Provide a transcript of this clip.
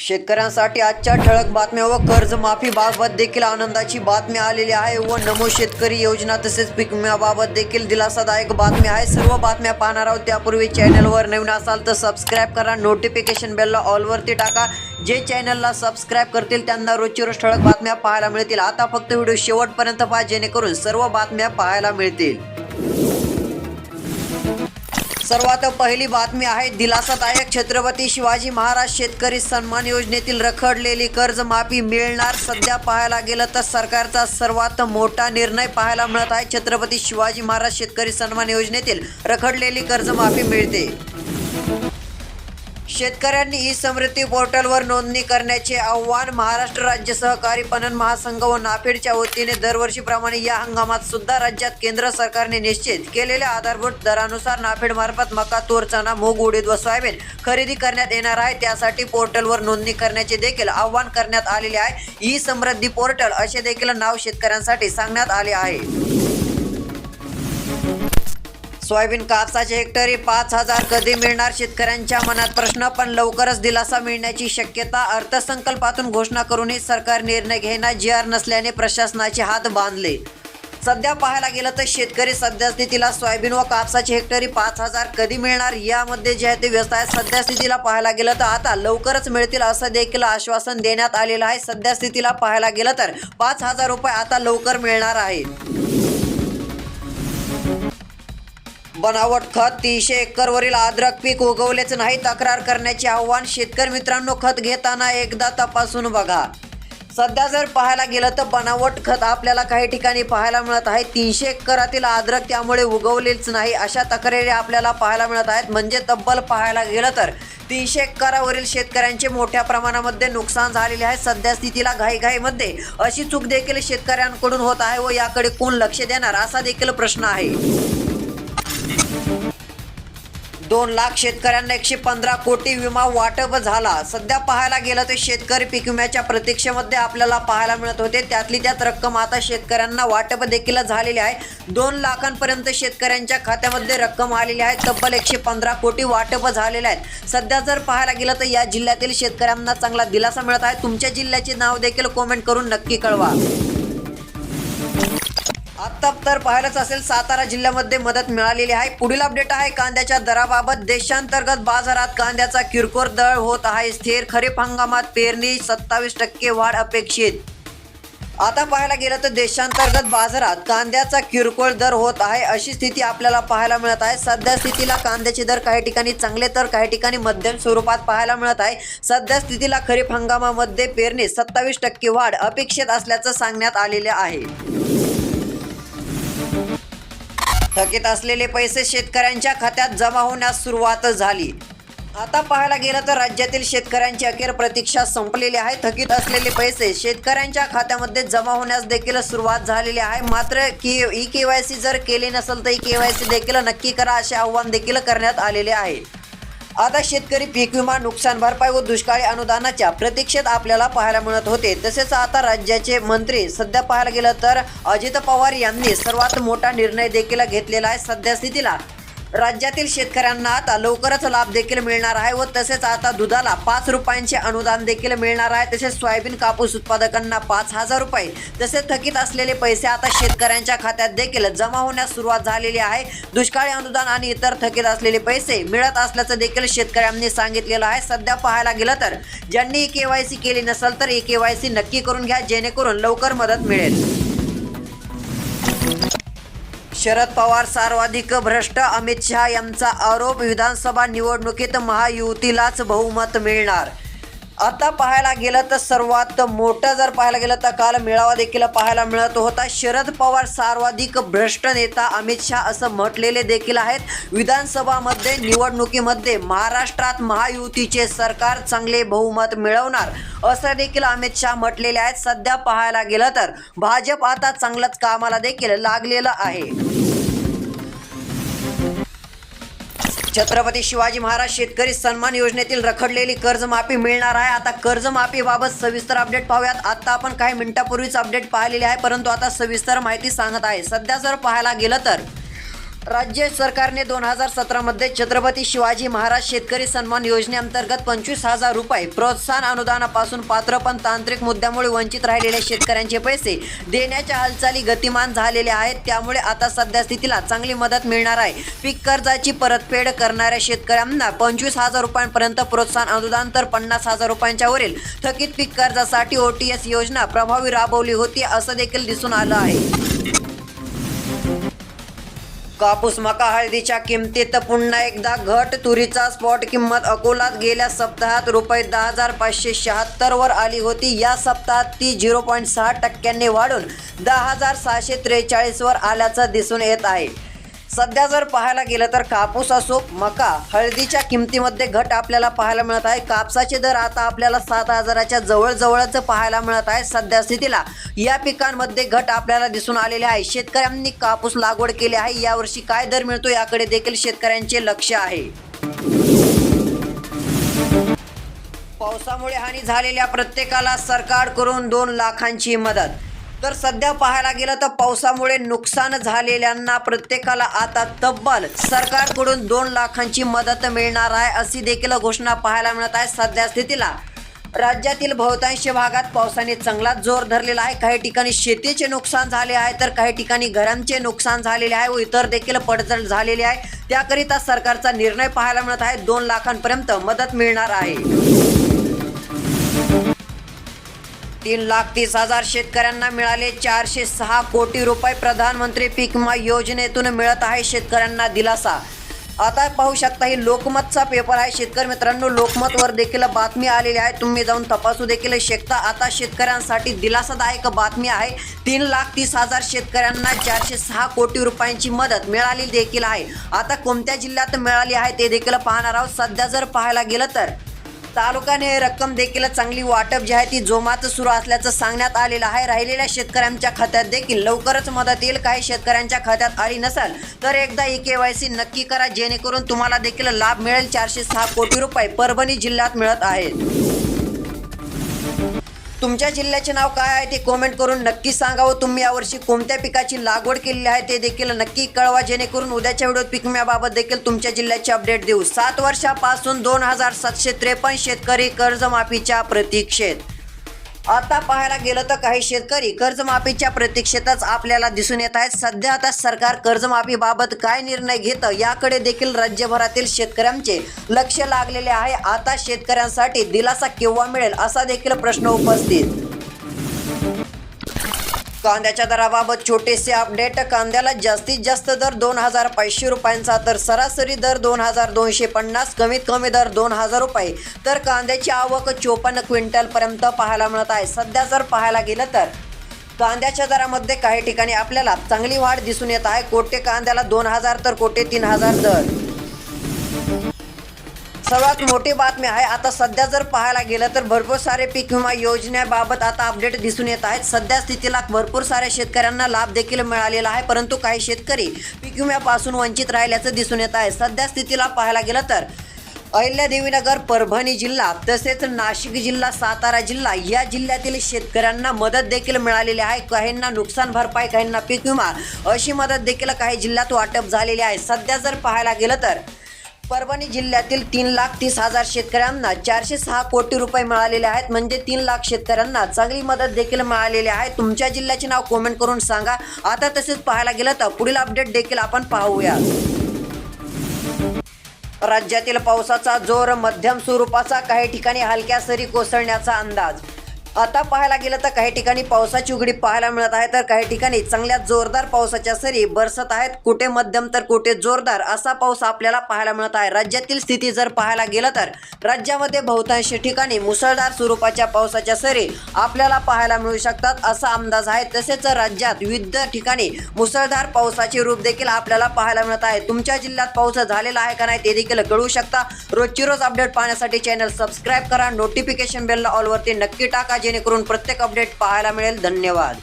शेतकऱ्यांसाठी आजच्या ठळक बातम्या व कर्जमाफीबाबत देखील आनंदाची बातमी आलेली आहे व नमो शेतकरी योजना तसेच पीक विम्याबाबत देखील दिलासादायक बातमी आहे. सर्व बातम्या पाहणार आहोत. त्यापूर्वी चॅनलवर नवीन असाल तर सबस्क्राईब करा. नोटिफिकेशन बेलला ऑलवरती टाका. जे चॅनलला सबस्क्राईब करतील त्यांना रोजची रोज ठळक बातम्या पाहायला मिळतील. आता फक्त व्हिडिओ शेवटपर्यंत पहा जेणेकरून सर्व बातम्या पाहायला मिळतील. सर्वात पहिली बातमी आहे दिलासादायक छत्रपती शिवाजी महाराज शेतकरी सन्मान योजनेतील रखडलेली कर्जमाफी मिळणार. सध्या पाहायला गेलं तर सरकारचा सर्वात मोठा निर्णय पाहायला मिळत आहे छत्रपती शिवाजी महाराज शेतकरी सन्मान योजनेतील रखडलेली कर्जमाफी मिळते. शेतकऱ्यांनी ई समृद्धी पोर्टलवर नोंदणी करण्याचे आव्हान महाराष्ट्र राज्य सहकारी पणन महासंघ व नाफेडच्या वतीने दरवर्षीप्रमाणे या हंगामात सुद्धा राज्यात केंद्र सरकारने निश्चित केलेल्या आधारभूत दरानुसार नाफेडमार्फत मका तूर चणा मूग उडीद व सोयाबीन खरेदी करण्यात येणार आहे. त्यासाठी पोर्टलवर नोंदणी करण्याचे देखील आव्हान करण्यात आलेले आहे. ई समृद्धी पोर्टल असे देखील नाव शेतकऱ्यांसाठी सांगण्यात आले आहे. सोयाबीन कापसाचे हेक्टरी पाच हजार कधी मिळणार? शेतकऱ्यांच्या मनात प्रश्न पण लवकरच दिलासा मिळण्याची शक्यता अर्थसंकल्पातून घोषणा करूनही सरकार निर्णय घेणार जी आर नसल्याने प्रशासनाचे हात बांधले. सध्या पाहायला गेलं तर शेतकरी सध्या स्थितीला सोयाबीन व कापसाची हेक्टरी पाच हजार कधी मिळणार यामध्ये जे आहे ते व्यस्त आहे. सध्या स्थितीला पाहायला गेलं तर आता लवकरच मिळतील असं देखील आश्वासन देण्यात आलेलं आहे. सध्या स्थितीला पाहायला गेलं तर पाच हजार रुपये आता लवकर मिळणार आहे बनावट खत तीनशे एकरवरील आद्रक पीक उगवलेच नाही तक्रार करण्याचे आव्हान शेतकरी मित्रांनो खत घेताना एकदा तपासून बघा. सध्या जर पाहायला गेलं तर बनावट खत आपल्याला काही ठिकाणी पाहायला मिळत आहे. तीनशे एकरातील आद्रक त्यामुळे उगवलेच नाही अशा तक्रारी आपल्याला पाहायला मिळत आहेत. म्हणजे तब्बल पाहायला गेलं तर तीनशे एकरावरील शेतकऱ्यांचे मोठ्या प्रमाणामध्ये नुकसान झालेले आहे. सध्या स्थितीला घाईघाईमध्ये अशी चूक देखील शेतकऱ्यांकडून होत आहे व याकडे कोण लक्ष देणार असा देखील प्रश्न आहे. दोन लाख शेतकऱ्यांना एकशे पंधरा कोटी विमा वाटप झाला. सध्या पाहायला गेलं तर शेतकरी पीक विम्याच्या प्रतीक्षेमध्ये आपल्याला पाहायला मिळत होते. त्यातली त्यात रक्कम आता शेतकऱ्यांना वाटप देखील झालेली आहे. दोन लाखांपर्यंत शेतकऱ्यांच्या खात्यामध्ये रक्कम आलेली आहे. तब्बल एकशे पंधरा कोटी वाटप झालेले आहेत. सध्या जर पाहायला गेलं तर या जिल्ह्यातील शेतकऱ्यांना चांगला दिलासा मिळत आहे. तुमच्या जिल्ह्याचे नाव देखील कॉमेंट करून नक्की कळवा. आता तर पाहायलाच असेल सातारा जिल्ह्यामध्ये मदत मिळालेली आहे. पुढील अपडेट आहे कांद्याच्या दराबाबत देशांतर्गत बाजारात कांद्याचा किरकोळ दर होत आहे. स्थिर खरीप हंगामात पेरणी सत्तावीस टक्के वाढ अपेक्षित. आता पाहायला गेलं तर देशांतर्गत बाजारात कांद्याचा किरकोळ दर होत आहे अशी स्थिती आपल्याला पाहायला मिळत आहे. सध्या स्थितीला कांद्याचे दर काही ठिकाणी चांगले तर काही ठिकाणी मध्यम स्वरूपात पाहायला मिळत आहे. सध्या स्थितीला खरीप हंगामामध्ये पेरणी सत्तावीस टक्के वाढ अपेक्षित असल्याचं सांगण्यात आलेले आहे. थकीत असलेले पैसे शेतकऱ्यांच्या खात्यात जमा होण्यास सुरुवात झाली. आता पाहायला गेलं तर राज्यातील शेतकऱ्यांची अखेर प्रतीक्षा संपलेली आहे. थकीत असलेले पैसे शेतकऱ्यांच्या खात्यामध्ये जमा होण्यास देखील सुरुवात झालेली आहे. मात्र की ई के वाय सी जर केली नसेल तर ई के वाय सी देखील नक्की करा असे आव्हान देखील करण्यात आलेले आहे. आता शेतकरी पीक विमा नुकसान भरपाई व दुष्काळी अनुदानाच्या प्रतीक्षेत आपल्याला पाहायला मिळत होते. तसेच आता राज्याचे मंत्री सध्या पाहायला गेलं तर अजित पवार यांनी सर्वात मोठा निर्णय देखील घेतलेला आहे सध्या स्थितीला. राज्यातील शेतकऱ्यांना आता लवकरच लाभ देखील मिळणार आहे व तसेच आता दुधाला पाच रुपयांचे अनुदान देखील मिळणार आहे. तसेच सोयाबीन कापूस उत्पादकांना पाच हजार रुपये. तसेच थकीत असलेले पैसे आता शेतकऱ्यांच्या खात्यात देखील जमा होण्यास सुरुवात झालेली आहे. दुष्काळी अनुदान आणि इतर थकीत असलेले पैसे मिळत असल्याचं देखील शेतकऱ्यांनी सांगितलेलं आहे. सध्या पाहायला गेलं तर ज्यांनी के वाय सी केली नसेल तर ई के वाय सी नक्की करून घ्या जेणेकरून लवकर मदत मिळेल. शरद पवार सर्वाधिक भ्रष्ट अमित शहा यांचा आरोप विधानसभा निवडणुकीत महायुतीलाच बहुमत मिळणार. आता पाहायला गेलं तर सर्वात मोठं जर पाहायला गेलं तर काल मेळावा देखील पाहायला मिळत होता. शरद पवार सर्वाधिक भ्रष्ट नेता अमित शहा असं म्हटलेले देखील आहेत. विधानसभामध्ये निवडणुकीमध्ये महाराष्ट्रात महायुतीचे सरकार चांगले बहुमत मिळवणार असं देखील अमित शहा म्हटलेले आहेत. सध्या पाहायला गेलं तर भाजप आता चांगलंच कामाला देखील लागलेलं आहे. छत्रपती शिवाजी महाराज शेतकरी सन्मान योजनेतील रखडलेली कर्जमाफी मिळणार आहे. आता कर्जमाफीबाबत सविस्तर अपडेट पाहूयात. आता आपण काही मिनिटापूर्वीच अपडेट पाहिलेले आहे परंतु आता सविस्तर माहिती सांगत आहे. सध्या जर पाहायला गेलं तर राज्य सरकारने दोन हजार सतरामध्ये छत्रपती शिवाजी महाराज शेतकरी सन्मान योजनेअंतर्गत पंचवीस हजार रुपये प्रोत्साहन अनुदानापासून पात्र पण तांत्रिक मुद्द्यामुळे वंचित राहिलेल्या शेतकऱ्यांचे पैसे देण्याच्या हालचाली गतिमान झालेल्या आहेत. त्यामुळे आता सध्या स्थितीला चांगली मदत मिळणार आहे. पीक कर्जाची परतफेड करणाऱ्या शेतकऱ्यांना पंचवीस हजार रुपयांपर्यंत प्रोत्साहन अनुदान तर पन्नास हजार रुपयांच्या वरील थकीत पीक कर्जासाठी ओटीएस योजना प्रभावी राबवली होती असं देखील दिसून आलं आहे. कापूस मका हळदीच्या किमतीत पुन्हा एकदा घट. तुरीचा स्पॉट किंमत अकोलात गेल्या सप्ताहात रुपये दहा हजार पाचशे शहात्तर वर आली होती. या सप्ताहात ती झिरो पॉईंट सहा टक्क्यांनी वाढून दहा हजार सहाशे त्रेचाळीस वर आल्याचं दिसून येत आहे. सध्या जर पाहायला गेलं तर कापूस असो मका हळदीच्या किमतीमध्ये घट आपल्याला पाहायला मिळत आहे. कापसाचे दर आता आपल्याला सात हजाराच्या जवळजवळच पाहायला मिळत आहे सध्या स्थितीला या पिकांमध्ये घट आपल्याला दिसून आलेले आहे. शेतकऱ्यांनी कापूस लागवड केली आहे. यावर्षी काय दर मिळतो याकडे देखील शेतकऱ्यांचे लक्ष आहे. पावसामुळे हानी झालेल्या प्रत्येकाला सरकारकडून दोन लाखांची मदत. तर सध्या पाहायला गेलं तर पावसामुळे नुकसान झालेल्यांना प्रत्येकाला आता तब्बल सरकारकडून दोन लाखांची मदत मिळणार आहे अशी देखील घोषणा पाहायला मिळत आहे सध्या स्थितीला. राज्यातील बहुतांश भागात पावसाने चांगलाच जोर धरलेला आहे. काही ठिकाणी शेतीचे नुकसान झाले आहे तर काही ठिकाणी घरांचे नुकसान झालेले आहे व इतर देखील पडझड झालेली आहे. त्याकरिता सरकारचा निर्णय पाहायला मिळत आहे. दोन लाखांपर्यंत मदत मिळणार आहे. तीन लाख तीस हजार शेतकऱ्यांना मिळाले चारशे सहा कोटी रुपये प्रधानमंत्री पीक विमा योजनेतून मिळत आहे शेतकऱ्यांना दिलासा. आता पाहू शकता ही लोकमतचा पेपर आहे. शेतकरी मित्रांनो लोकमतवर देखील बातमी आलेली आहे. तुम्ही जाऊन तपासू देखील शकता. आता शेतकऱ्यांसाठी दिलासादायक बातमी आहे. तीन लाख तीस हजार शेतकऱ्यांना चारशे सहा कोटी रुपयांची मदत मिळाली देखील आहे. आता कोणत्या जिल्ह्यात मिळाली आहे ते देखील पाहणार आहोत. सध्या जर पाहायला गेलं तर. तालुक्याने हे रक्कम देखील चांगली वाटप जी आहे ती जोमात सुरू असल्याचं सांगण्यात आलेलं आहे. राहिलेल्या शेतकऱ्यांच्या खात्यात देखील लवकरच मदत येईल. काही शेतकऱ्यांच्या खात्यात आली नसेल तर एकदा ई के वाय सी नक्की करा. जेणेकरून तुम्हाला देखील लाभ मिळेल. चारशे सहा कोटी रुपये परभणी जिल्ह्यात मिळत आहेत. तुमच्या जिल्ह्याचे नाव काय आहे ते कॉमेंट करून नक्की सांगा व तुम्ही यावर्षी कोणत्या पिकाची लागवड केलेली आहे ते देखील नक्की कळवा जेणेकरून उद्याच्या व्हिडिओत पिकम्याबाबत देखील तुमच्या जिल्ह्याची अपडेट देऊ. सात वर्षापासून दोन हजार सातशे त्रेपन्न शेतकरी कर्जमाफीच्या प्रतीक्षेत. आता पाहायला गेलं तर काही शेतकरी कर्जमाफीच्या प्रतीक्षेतच आपल्याला दिसून येत आहेत. सध्या आता सरकार कर्जमाफीबाबत काय निर्णय घेतं याकडे देखील राज्यभरातील शेतकऱ्यांचे लक्ष लागलेले आहे. आता शेतकऱ्यांसाठी दिलासा केव्हा मिळेल असा देखील प्रश्न उपस्थित कांद्याच्या दराबाबत छोटेसे अपडेट. कांद्याला जास्तीत जास्त दर दोन हजार पाचशे रुपयांचा तर सरासरी दर दोन हजार दोनशे पन्नास कमीत कमी दर दोन हजार रुपये. तर कांद्याची आवक चोपन्न क्विंटलपर्यंत पाहायला मिळत आहे. सध्या जर पाहायला गेलं तर कांद्याच्या दरामध्ये काही ठिकाणी आपल्याला चांगली वाढ दिसून येत आहे. कोटे कांद्याला दोन हजार तर कोटे तीन हजार दर. सर्वात मोठी बातमी आहे आता सध्या जर पाहायला गेलं तर भरपूर सारे पीक विमा योजनेबाबत आता अपडेट दिसून येत आहेत. सध्या स्थितीला भरपूर साऱ्या शेतकऱ्यांना लाभ देखील मिळालेला आहे परंतु काही शेतकरी पीक विम्यापासून वंचित राहिल्याचं दिसून येत आहे. सध्या स्थितीला पाहायला गेलं तर अहिल्यादेवीनगर परभणी जिल्हा तसेच नाशिक जिल्हा सातारा जिल्हा या जिल्ह्यातील शेतकऱ्यांना मदत देखील मिळालेली आहे. काहींना नुकसान भरपाई काहींना पीक विमा अशी मदत देखील काही जिल्ह्यात वाटप झालेली आहे. सध्या जर पाहायला गेलं तर परभणी जिल्ह्यातील तीन लाख तीस हजार शेतकऱ्यांना चारशे सहा कोटी रुपये मिळालेले आहेत. म्हणजे तीन लाख शेतकऱ्यांना चांगली मदत देखील मिळालेली आहे. तुमच्या जिल्ह्याचे नाव कमेंट करून सांगा. आता तसेच पाहायला गेलं तर पुढील अपडेट देखील आपण पाहूया. राज्यातील पावसाचा जोर मध्यम स्वरूपाचा काही ठिकाणी हलक्या सरी कोसळण्याचा अंदाज. आता पाहायला गेलं तर काही ठिकाणी पावसाची उघडी पाहायला मिळत आहे. तर काही ठिकाणी चांगल्या जोरदार पावसाच्या सरी बरसत आहेत. कुठे मध्यम तर कुठे जोरदार असा पाऊस आपल्याला पाहायला मिळत आहे. राज्यातील स्थिती जर पाहायला गेलं तर राज्यामध्ये बहुतांश ठिकाणी मुसळधार स्वरूपाच्या पावसाच्या सरी आपल्याला पाहायला मिळू शकतात असा अंदाज आहे. तसेच राज्यात विविध ठिकाणी मुसळधार पावसाचे रूप देखील आपल्याला पाहायला मिळत आहे. तुमच्या जिल्ह्यात पाऊस झालेला आहे का नाही ते देखील कळू शकता. रोजची रोज अपडेट पाहण्यासाठी चॅनल सबस्क्राईब करा. नोटिफिकेशन बेलला ऑलवरती नक्की टाका. जेणेकरून प्रत्येक अपडेट पाहायला मिळेल. धन्यवाद.